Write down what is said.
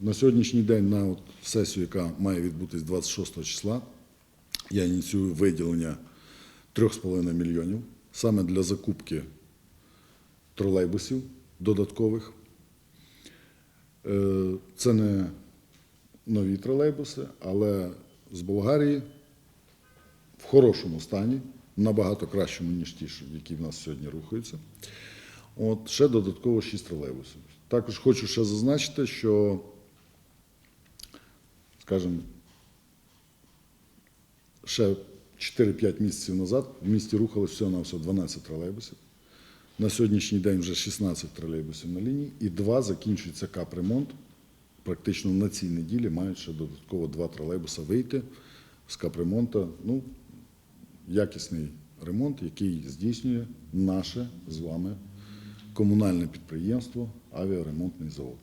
на сьогоднішній день на от сесію, яка має відбутись 26 числа, я ініціюю виділення 3,5 мільйонів саме для закупки тролейбусів додаткових. Е, Це не нові тролейбуси, але з Болгарії в хорошому стані, набагато кращому, ніж ті, які в нас сьогодні рухаються. От ще додатково 6 тролейбусів. Також хочу ще зазначити, що, скажімо, ще 4-5 місяців назад в місті рухалось всього на всього 12 тролейбусів. На сьогоднішній день вже 16 тролейбусів на лінії і два закінчується капремонт. Практично на цій неділі мають ще додатково два тролейбуса вийти з капремонта. Ну, якісний ремонт, який здійснює наше з вами комунальне підприємство Авіаремонтний завод.